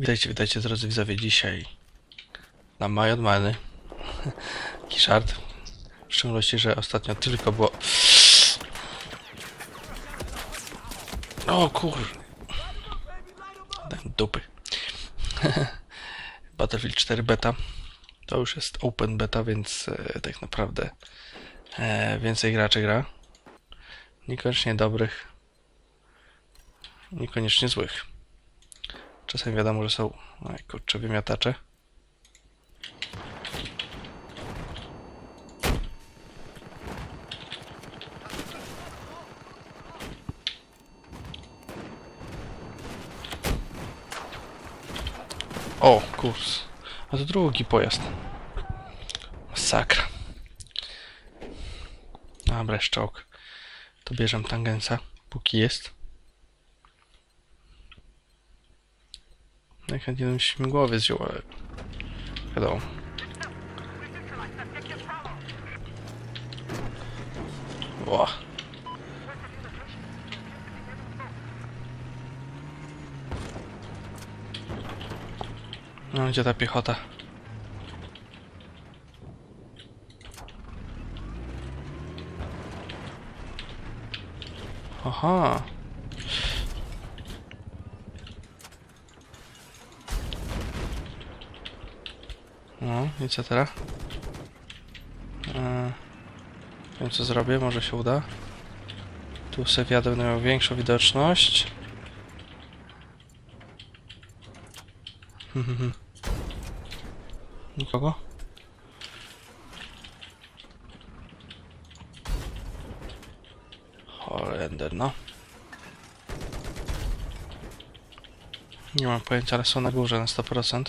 Witajcie, witajcie drodzy widzowie. Dzisiaj na maj odmany Kiszard. W szczególności, że ostatnio tylko było... O kur... Dałem dupy. Battlefield 4 beta. To już jest open beta, więc e, tak naprawdę e, więcej graczy gra. Niekoniecznie dobrych, niekoniecznie złych. Czasem wiadomo, że są oj, kurczę wymiatacze. O, kurs. A to drugi pojazd. Masakra. Dobra, jest czołg. To bierzemy tangensa, póki jest. Najchętniej bym śmigłowiec wziął, ale... Wiadomo. Ła. No, gdzie ta piechota? Aha. No, i co teraz? Eee, wiem co zrobię, może się uda. Tu sobie wjadę, będę miał większą widoczność. Mhm. Nikogo? Holender, no. Nie mam pojęcia, ale są na górze na 100%.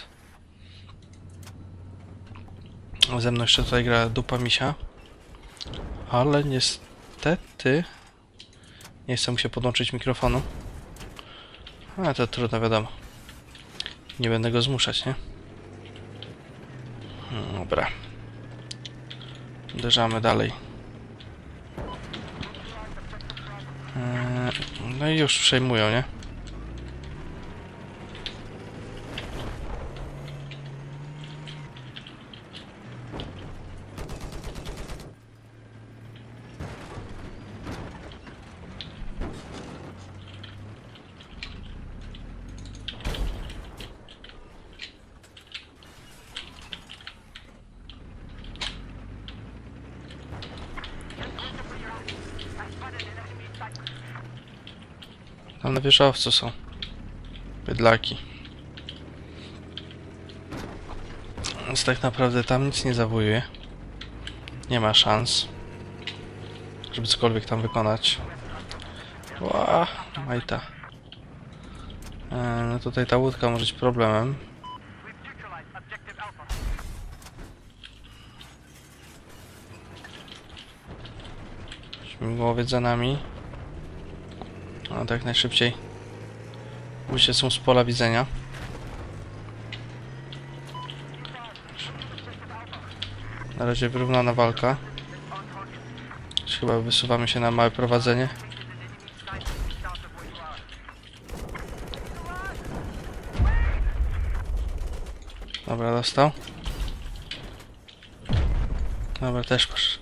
Ze mną jeszcze tutaj gra dupa misia. Ale niestety nie chcę mu się podłączyć mikrofonu. Ale to trudno, wiadomo. Nie będę go zmuszać, nie? Dobra. Uderzamy dalej. Eee, No i już przejmują, nie? Tam na wieżowcu są. Bydlaki. Więc tak naprawdę tam nic nie zawojuje. Nie ma szans. Żeby cokolwiek tam wykonać. Ła, majta. E, no tutaj ta łódka może być problemem. Śmigłowiec za nami. No tak najszybciej. Uciec są z pola widzenia. Na razie wyrównana walka. Chyba wysuwamy się na małe prowadzenie. Dobra, dostał. Dobra, też masz.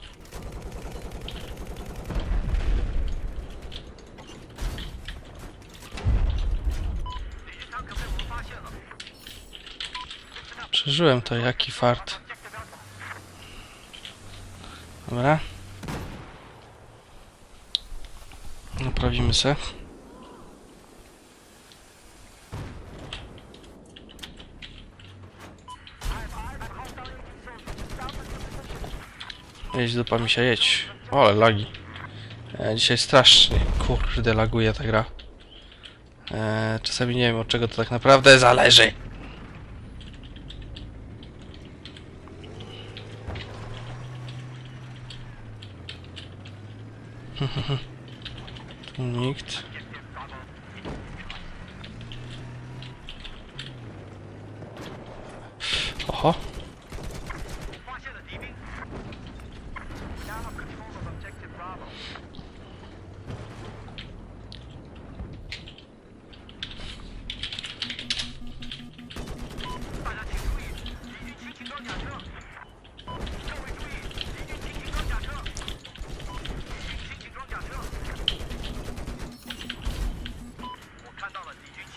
Przeżyłem to, jaki fart. Dobra. Naprawimy se. Jedź do pamisia, jedź. O, lagi. E, dzisiaj strasznie, kurde, laguje ta gra. E, czasami nie wiem od czego to tak naprawdę zależy.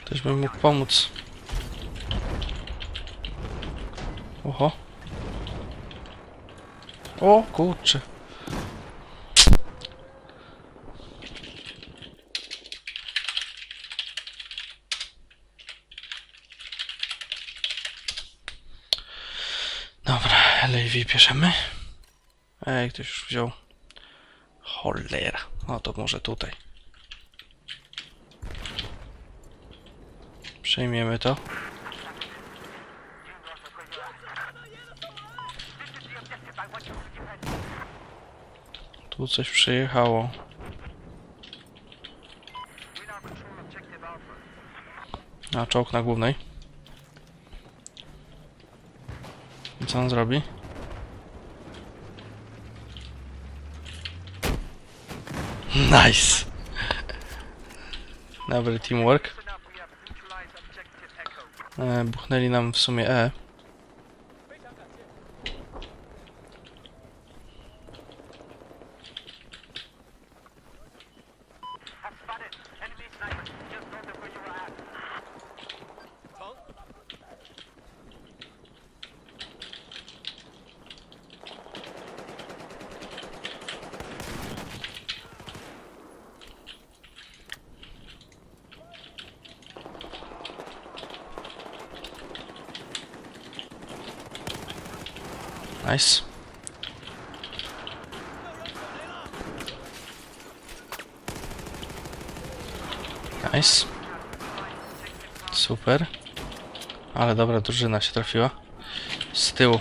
Ktoś by mógł pomóc. Oho. O kurczę. Bierzemy. Ej, ktoś już wziął. Cholera. No to może tutaj. Przejmiemy to. Tu coś przyjechało. A czołg na głównej. I co on zrobi? Nice! Dobry teamwork. E, buchnęli nam w sumie E. Nice. Nice. Super. Ale dobra drużyna się trafiła. Z tyłu.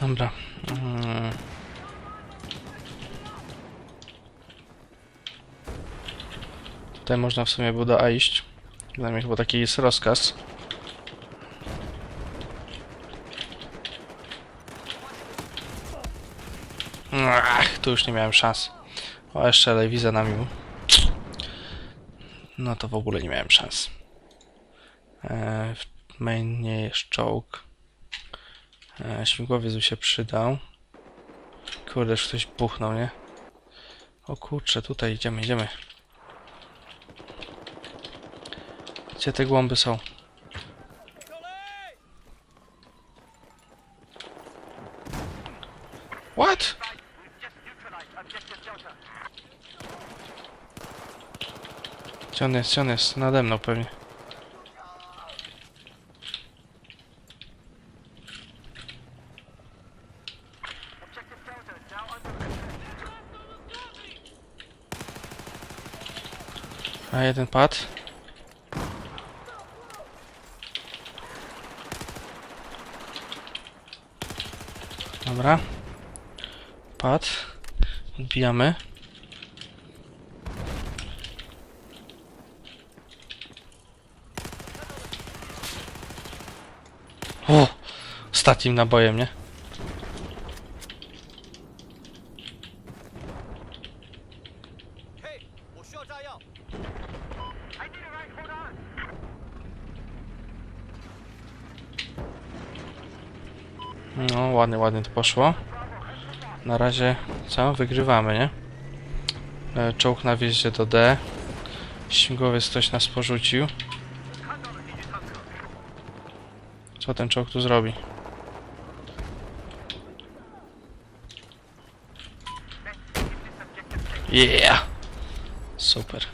Dobra. Mm. Tutaj można w sumie było do A iść. Przynajmniej chyba taki jest rozkaz. Ach, tu już nie miałem szans. O, jeszcze Lewi za nami. No to w ogóle nie miałem szans. E, w mainie jest czołg. E, śmigłowiec by się przydał. Kurde, już ktoś buchnął, nie? O kurczę, tutaj idziemy, idziemy. Gdzie te głąby są? What? Gdzie on jest, gdzie on jest? Nade mną pewnie. A jeden pad. Dobra. Pad. Odbijamy. Ostatnim nabojem, nie? No, ładnie, ładnie to poszło. Na razie, co? Wygrywamy, nie? E, Czołg na wjeździe do D. Śmigłowiec ktoś nas porzucił. Co ten czołg tu zrobi? Yeah! Super.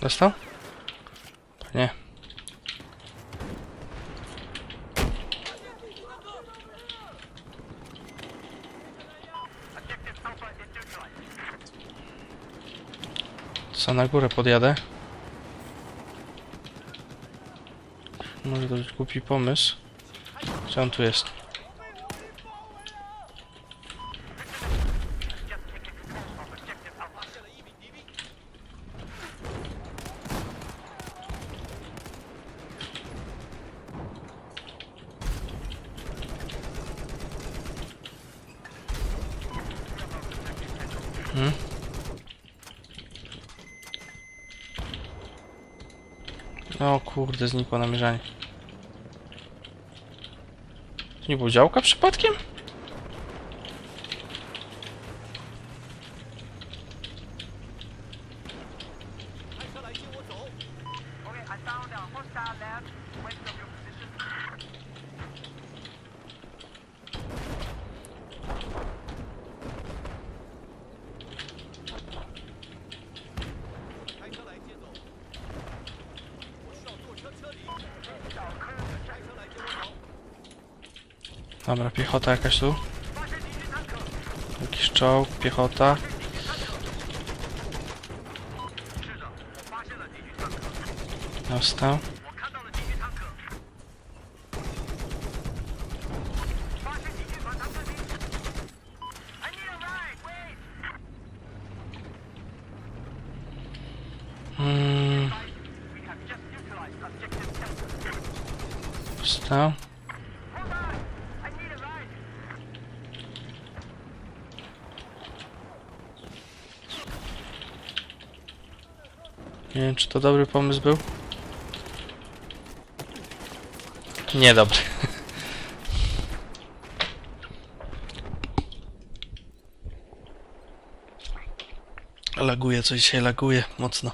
Dostał? Co na górę podjadę? Może to być głupi pomysł. Gdzie on tu jest? O kurde, znikło namierzanie. To nie było działka przypadkiem? Dobra, piechota jakaś tu. Jakiś czołg, piechota. Dostał. I need a ride. Wait. Mm, We have just neutralized objective Delta. dostał. Hold on. I need a ride. Nie wiem, czy to dobry pomysł był. Niedobry. Laguje, coś dzisiaj laguje mocno.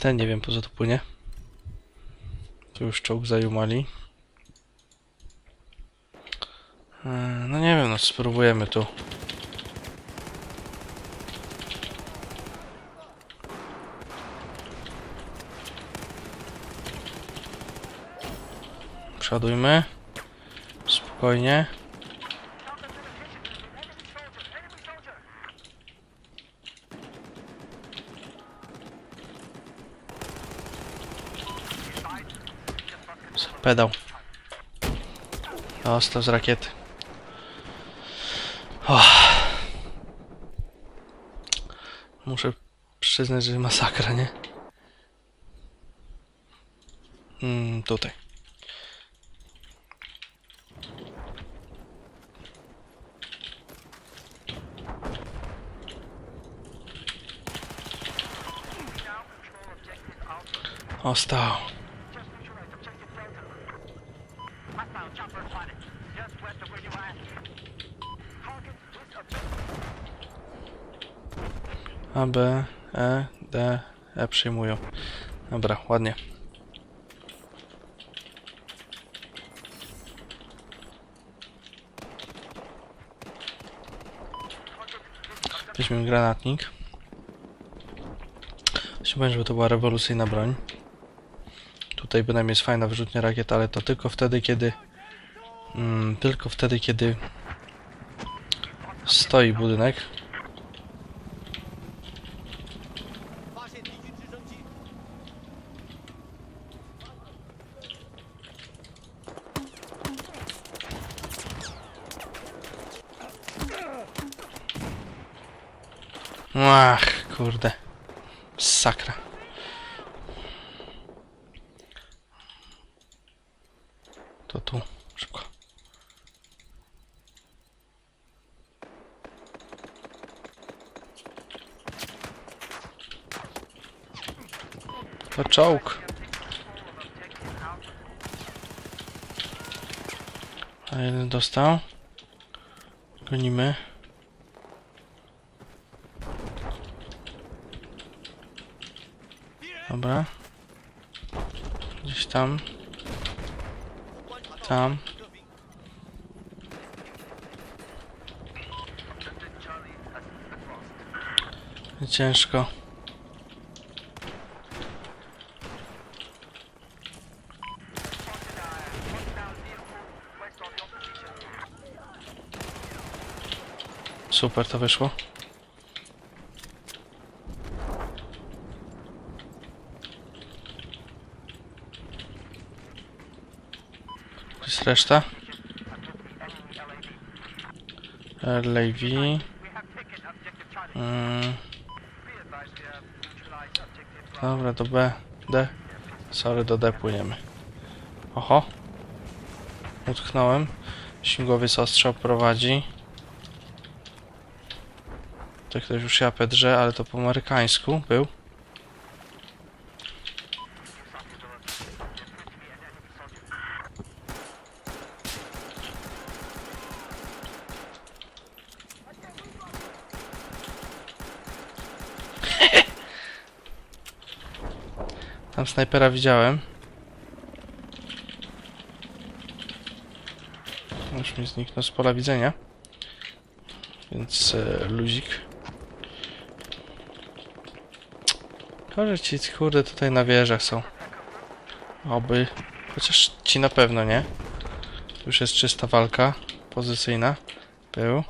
Ten nie wiem po co tu płynie. Tu już czołg zajumali. Eee, No nie wiem, no spróbujemy tu. Przodujmy. Spokojnie. Pedał. Dostał z rakiety. Och. Muszę przyznać, że masakra, nie? Mm, tutaj. Objective. A, B, E, D, E przyjmują. Dobra, ładnie. Weźmy granatnik. Chciałbym, żeby to była rewolucyjna broń tutaj bynajmniej jest fajna wyrzutnia rakiet, ale to tylko wtedy, kiedy... Mm, tylko wtedy, kiedy... Stoi budynek. Ach, kurde. Sakra. czołg. A jeden dostał. Gonimy. Dobra. Gdzieś tam. Tam. Ciężko. Super to wyszło. Jest reszta. LAV. Mm, dobra, do B. D. Sorry, do D płyniemy. Oho. Utknąłem. Śmigłowiec ostrzał prowadzi. To ktoś już japę drze, ale to po amerykańsku był. Tam snajpera widziałem. Już mi zniknął z pola widzenia. Więc e, luzik. Gorzej ci kurde tutaj na wieżach są. Oby. Chociaż ci na pewno nie. Już jest czysta walka. Pozycyjna. Był.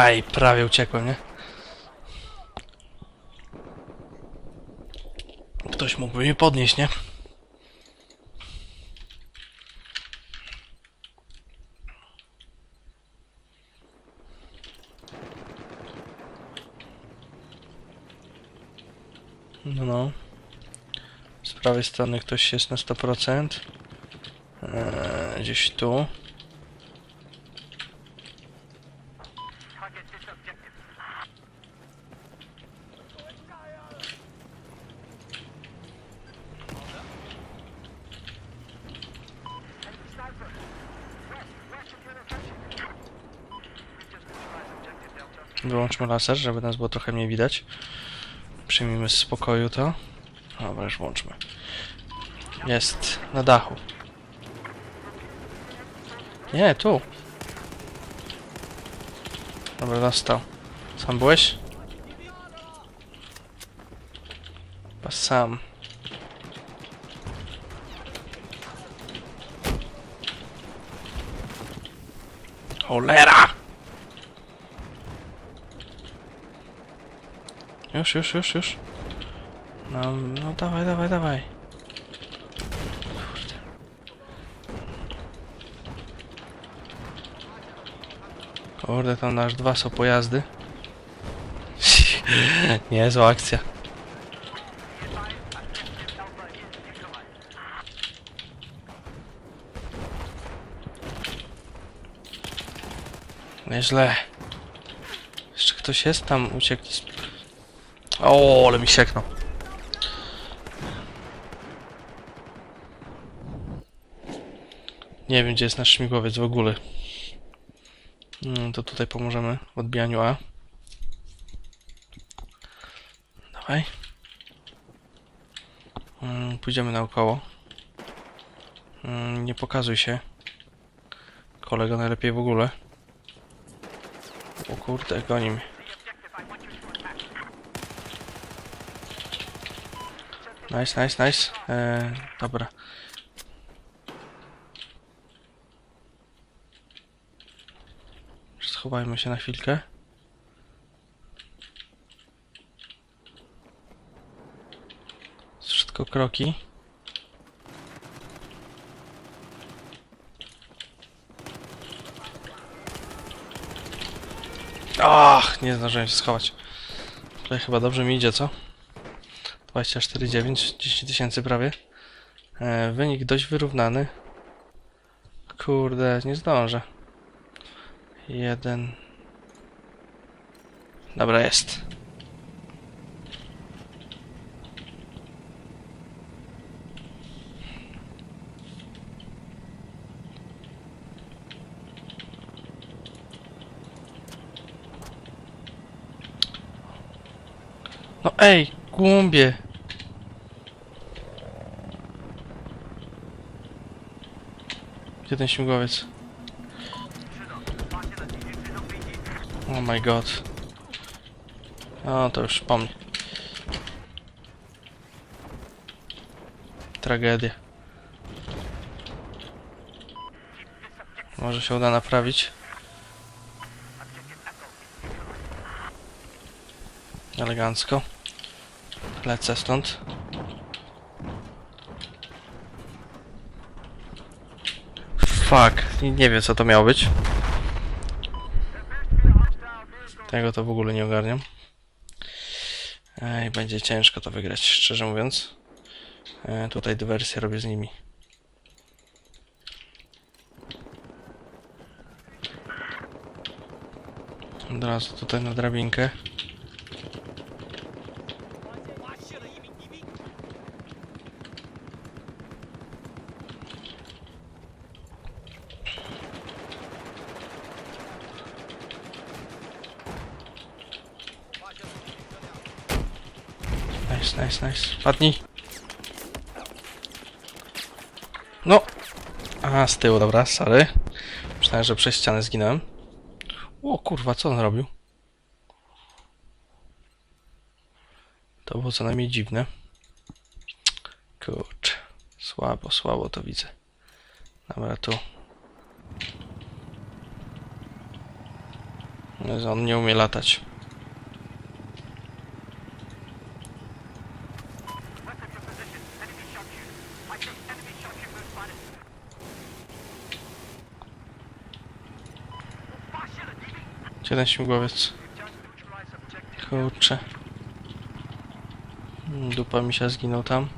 Aj, prawie uciekłem, nie? Ktoś mógłby mnie podnieść, nie? No, no. Z prawej strony ktoś jest na 100%. Eee, gdzieś tu. Wyłączmy laser, żeby nas było trochę mniej widać. Przyjmijmy z spokoju to. Dobra, już włączmy. Jest na dachu. Nie, tu. Dobra, dostał. Sam byłeś? Chyba sam. Cholera! Już, już, już, już. No, no dawaj, dawaj, dawaj. Kurde. Tam nasz dwa są pojazdy. Niezła akcja. Nieźle. Jeszcze ktoś jest tam, uciekł. z- O, ale mi sieknął. Nie wiem, gdzie jest nasz śmigłowiec w ogóle. Mm, to tutaj pomożemy w odbijaniu A. Dawaj. Mm, pójdziemy naokoło. Mm, nie pokazuj się. Kolego najlepiej w ogóle. O kurde, goni mnie. Nice, nice, nice. Eee, dobra. Schowajmy się na chwilkę. Wszystko kroki. Ach, nie zdążyłem się schować. Tutaj chyba dobrze mi idzie, co? 24,9, 10 tysięcy prawie. E, wynik dość wyrównany. kurde, nie zdążę. Jeden. Dobra, jest. No ej, głąbie. Gdzie ten śmigłowiec? Oh my god. O, to już po mnie. Tragedia. Może się uda naprawić. Elegancko. Lecę stąd. Fuck, nie, nie wiem co to miało być. Tego to w ogóle nie ogarniam. Ej, będzie ciężko to wygrać, szczerze mówiąc. E, tutaj dywersję robię z nimi. Od razu tutaj na drabinkę. Nice, nice. Padnij. No. A, z tyłu, dobra, sorry. Myślałem, że przez ścianę zginąłem. O kurwa, co on robił? To było co najmniej dziwne. Kurczę. Słabo, słabo to widzę. Dobra, tu. Jezu, On nie umie latać. Gdzie ten śmigłowiec? Kurczę. Mm, Dupa mi się zginął tam.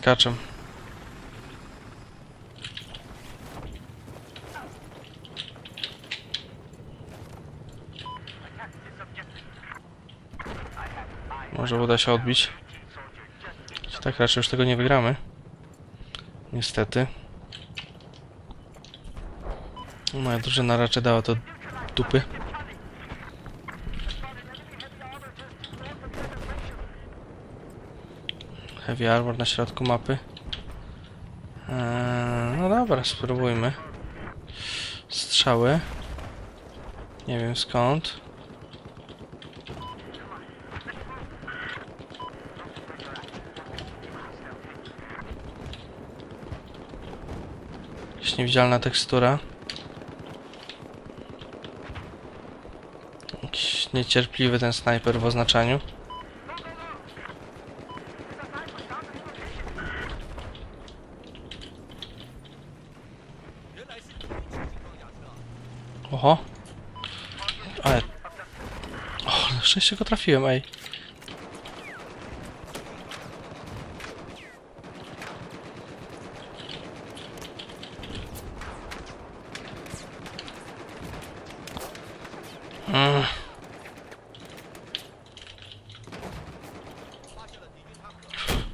敌军 Może uda się odbić. tak raczej już tego nie wygramy. Niestety. Moja drużyna raczej dała to dupy. Heavy armor na środku mapy. Eee, no dobra, spróbujmy. Strzały. Nie wiem skąd. jakaś niewidzialna tekstura. Jakiś niecierpliwy ten snajper w oznaczaniu. Oho. Ale... O, na szczęście go trafiłem, ej.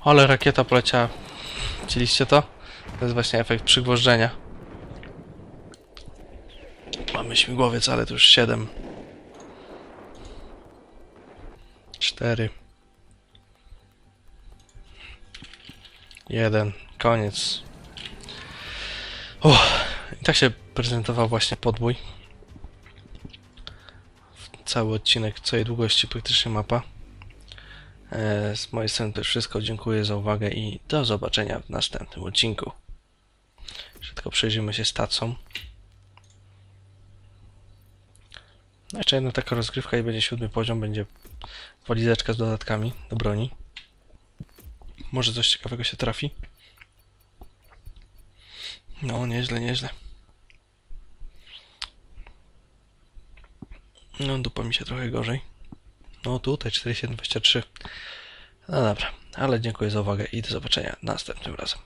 Ale rakieta poleciała. Widzieliście to? To jest właśnie efekt przygwożdżenia. Mamy śmigłowiec, ale to już 7. 4. 1. Koniec. Uff. I tak się prezentował właśnie podbój. Cały odcinek całej długości praktycznie mapa. E, Z mojej strony to wszystko. Dziękuję za uwagę i do zobaczenia w następnym odcinku. Tylko przejrzymy się stacją. No jeszcze jedna taka rozgrywka i będzie siódmy poziom, będzie walizeczka z dodatkami do broni. Może coś ciekawego się trafi. No, nieźle, nieźle. No, dupa mi się trochę gorzej. No, tutaj 4723. No dobra, ale dziękuję za uwagę i do zobaczenia następnym razem.